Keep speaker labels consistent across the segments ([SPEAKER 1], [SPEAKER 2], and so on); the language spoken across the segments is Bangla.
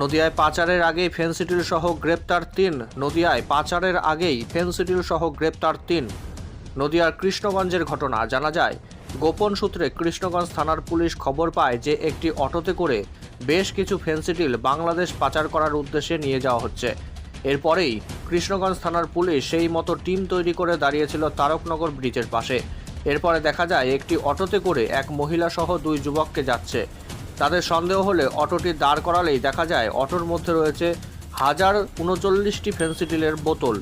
[SPEAKER 1] নদিয়ায় পাচারের আগেই ফেন্সিডিল সহ গ্রেপ্তার তিন। নদিয়ায় পাচারের আগেই ফেন্সিডিল সহ গ্রেপ্তার তিন। নদিয়ার কৃষ্ণগঞ্জের ঘটনা জানা যায়। গোপন সূত্রে কৃষ্ণগঞ্জ থানার পুলিশ খবর পায় যে একটি অটোতে করে বেশ কিছু ফেন্সিডিল বাংলাদেশ পাচার করার উদ্দেশ্যে নিয়ে যাওয়া হচ্ছে। এরপরেই কৃষ্ণগঞ্জ থানার পুলিশ সেই মতো টিম তৈরি করে দাঁড়িয়েছিল তারকনগর ব্রিজের পাশে। এরপরে দেখা যায়, একটি অটোতে করে এক মহিলা সহ দুই যুবককে যাচ্ছে। তাদের সন্দেহ হলে অটোটি দাঁড় করালেই দেখা যায় অটোর মধ্যে রয়েছে হাজার উনচল্লিশটি ফেন্সিডিলের বোতল।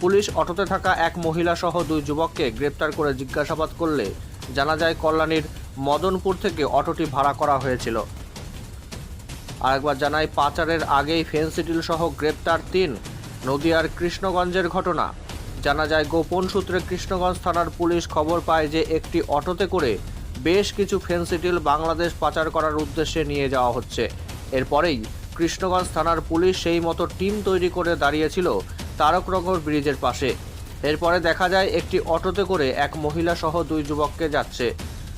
[SPEAKER 1] পুলিশ অটোতে থাকা এক মহিলা সহ দুই যুবককে গ্রেপ্তার করে জিজ্ঞাসাবাদ করলে জানা যায় কল্যাণীর মদনপুর থেকে অটোটি ভাড়া করা হয়েছিল। আরেকবার জানাই, পাচারের আগেই ফেন্সিডিল সহ গ্রেপ্তার তিন নদিয়ার কৃষ্ণগঞ্জের ঘটনা। জানা যায়, গোপন সূত্রে কৃষ্ণগঞ্জ থানার পুলিশ খবর পায় যে একটি অটোতে করে বেশ কিছু ফেন্সিডিল বাংলাদেশ পাচার করার উদ্দেশ্যে নিয়ে যাওয়া হচ্ছে। এরপরেই কৃষ্ণগঞ্জ থানার পুলিশ সেই মতো টিম তৈরি করে দাঁড়িয়েছিল তারকনগর ব্রিজের পাশে। এরপরে দেখা যায় একটি অটোতে করে এক মহিলা সহ দুই যুবককে যাচ্ছে।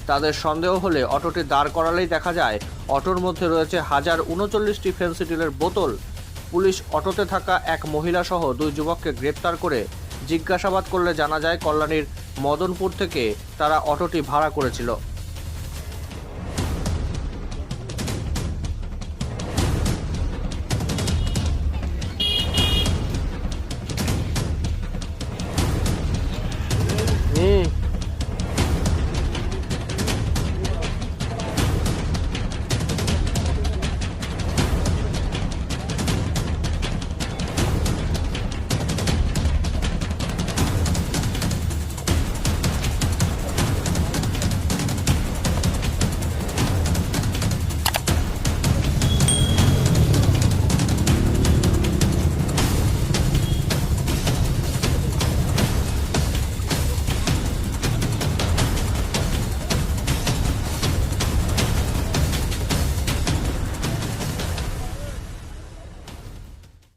[SPEAKER 1] তাদের সন্দেহ হলে অটোটি দাঁড় করালেই দেখা যায় অটোর মধ্যে রয়েছে হাজার উনচল্লিশটি ফেন্সিডিলের বোতল। পুলিশ অটোতে থাকা এক মহিলা সহ দুই যুবককে গ্রেপ্তার করে জিজ্ঞাসাবাদ করলে জানা যায় কল্যাণীর মদনপুর থেকে তারা অটোটি ভাড়া করেছিল।